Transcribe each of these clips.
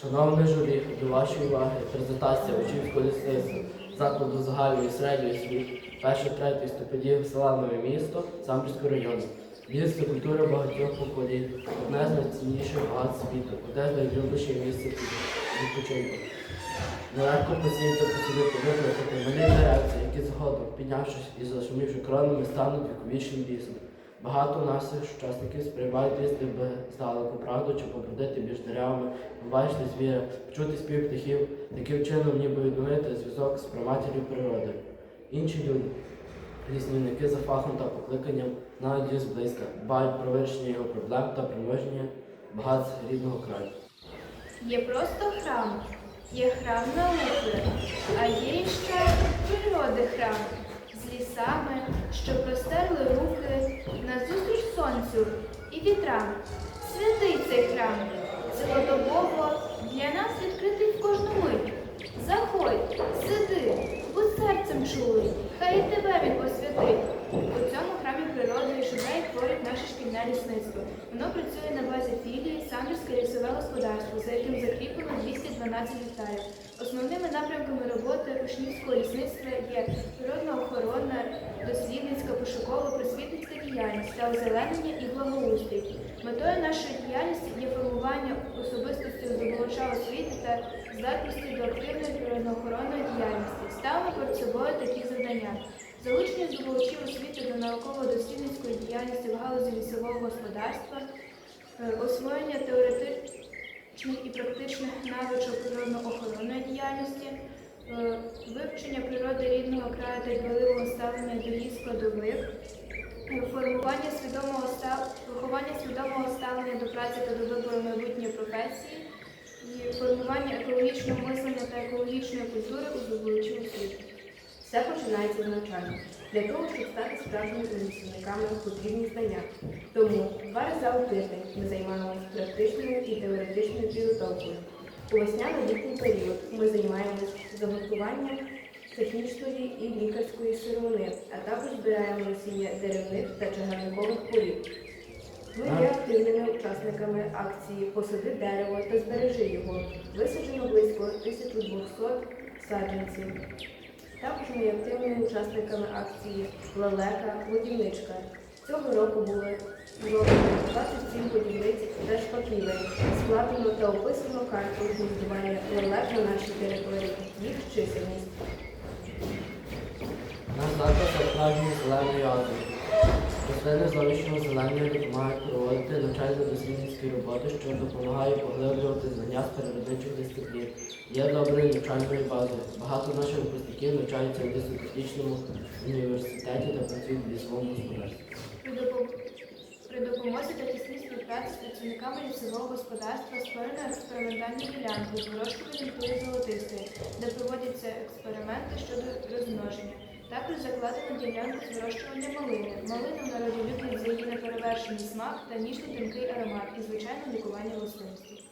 Шановне журі, до вашої уваги презентація учнівського лісництва закладу загальної середньої освіти першої третьої ступенів села Нове місто Самбірського району. Ліс це культура багатьох поколінь, одне з найцінніших багатств світу, одне з найулюбленіших місць відпочинку. Нелегко посіяти посадити викликати малі деревці, які згодом, піднявшись і зашумівши кронами, стануть віковічним лісом. Багато наших учасників сприймають ніби здалеку правду чи побродити між деревами, побачити звіра, почути спів птахів, таким чином ніби відновити зв'язок з проматір'ю природи. Інші люди, ліснівники за фахом та покликанням, знають ліс близько, дбають про вирішення його проблем та примноження багатств рідного краю. Є просто храм, є храм науки, а є ще природи храм з лісами, що простерли руки назустріч сонцю і вітрам. Святий цей храм, цілодобово для нас відкритий в кожну мить. Заходь, сиди, будь серцем чуй, хай і тебе він посвятить. У цьому храмі природи живе і творить наше шкільне лісництво. Воно працює на базі філії Самбірське лісове господарство, за яким закріплено 212 гектарів. Основними напрямками роботи учнівського діяльність озеленення і благоустрій. Метою нашої діяльності є формування особистості здобувача освіти та здатності до активної природно-охоронної діяльності. Ставимо перед собою такі завдання. Залучення здобувачів освіти до науково-дослідницької діяльності в галузі лісового господарства, е, освоєння теоретичних і практичних навичок природно-охоронної діяльності, е, вивчення природи рідного краю та дбайливого ставлення до її складових, формування свідомого став... виховання свідомого ставлення до праці та до вибору майбутньої професії, і формування екологічного мислення та екологічної культури у здобувачів освіти. Все починається з навчання. Для того, щоб стати справжніми лісівниками, потрібні знання. Тому два рази у тиждень ми займаємося практичною і теоретичною підготовкою. У весняно-літній період ми займаємося заготуванням технічної і лікарської сировини, а також збираємо насіння деревних та чагарникових полів. Ми є активними учасниками акції Посади дерево та збережи його. Висаджено близько 1200 саджанців. Також ми є активними учасниками акції Лелека Будівничка. Цього року було зроблено 27 будівниць та шпаклівень. Складено та описано карту гніздування лелек на нашій території, їх чисельність. Справжньою зеленою азою. Рослини зовнішнього зеленого допомагають проводити навчально-дослідницькі роботи, що допомагає поглиблювати знання з дисциплін. Є доброю навчальною базою. Багато наших випускників навчаються в лісотехнічному університеті та працюють в лісовому господарстві. При допомозі та тісній співпраці з працівниками лісового господарства створено експериментальні ділянки з вирощуванням золотистої, де проводяться експерименти щодо розмноження. Також закладено ділянку з вирощування малини. Малина народі люблять за її неперевершений смак та ніжний тонкий аромат і звичайне лікування властивості.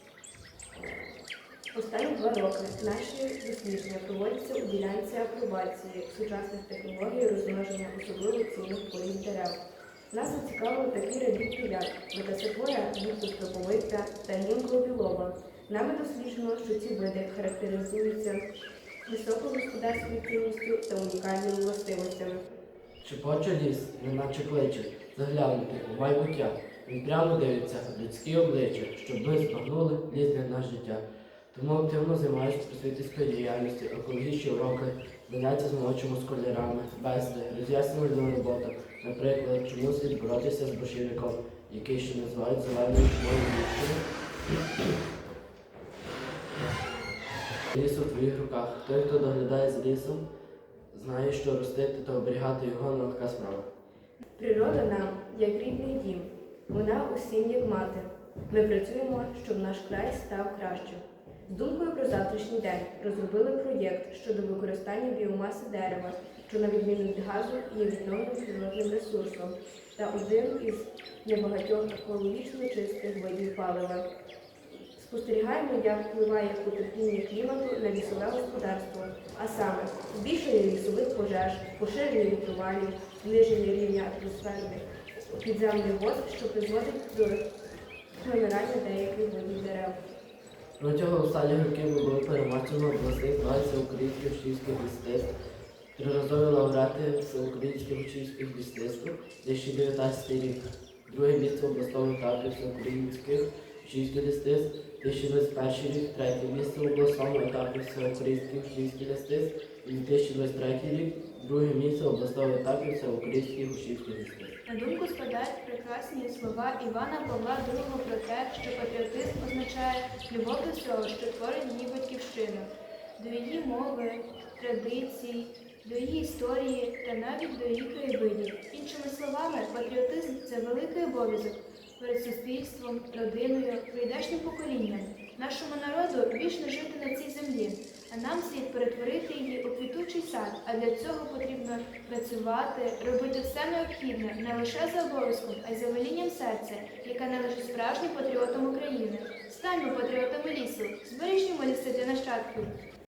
Останні два роки наші дослідження проводяться у ділянці апробації сучасних технологій розмноження особливо цінних полів дерев. Нас зацікавили такі радіки, як метасеквоя, гіпсостроповиця та німглобілова. Нами досліджено, що ці види характеризуються високою господарською цінністю та унікальними властивостями. Шепоче ліс, неначе кличе, заглянути у майбуття. Він прямо дивиться людські обличчя, щоб ми збагнули для нас життя. Тому активно займаюся просвітницькою діяльністю, екологічні уроки, заняття з молодшими школярами, бесіди, роз'яснювальна робота. Наприклад, чому слід боротися з борщівником, який ще називають зеленою чумою віщою. Ліс у твоїх руках. Той, хто доглядає за лісом, знає, що ростити та оберігати його не легка справа. Природа нам як рідний дім, вона усім як мати. Ми працюємо, щоб наш край став кращим. З думкою про завтрашній день розробили проєкт щодо використання біомаси дерева, що на відміну від газу є відновленим природним ресурсом та один із небагатьох екологічно чистих видів палива. Спостерігаємо, як впливає потепління клімату на лісове господарство, а саме збільшення лісових пожеж, поширення вітрувалів, зниження рівня атмосферних підземних вод, що призводить до вимирання деяких видів дерев. Протягом останніх років ми були переможцями обласних змагань українських учнівських мистецтв, триразові лауреати всеукраїнських учнівських мистецтв 2019 рік, друге місце в обласному етапі всеукраїнських учнівських мистецтв 2021 рік, третє місце в обласному етапі всеукраїнських учнівських мистецтв і 2023 рік, друге місце в обласному етапі всеукраїнських учнівських мистецтв. На думку спадають прекрасні слова Івана Павла II про те, що патріотизм означає любов до всього, що творить її батьківщину, до її мови, традицій, до її історії та навіть до її краєвидів. Іншими словами, патріотизм це великий обов'язок перед суспільством, родиною, прийдешнім поколінням. Нашому народу вічно жити на цій землі, а нам слід перетворити її у квітучий сад. А для цього потрібно працювати, робити все необхідне не лише за обов'язком, а й за велінням серця, яке належить справжнім патріотам України. Станьмо патріотами лісу, збережімо ліси для нащадків,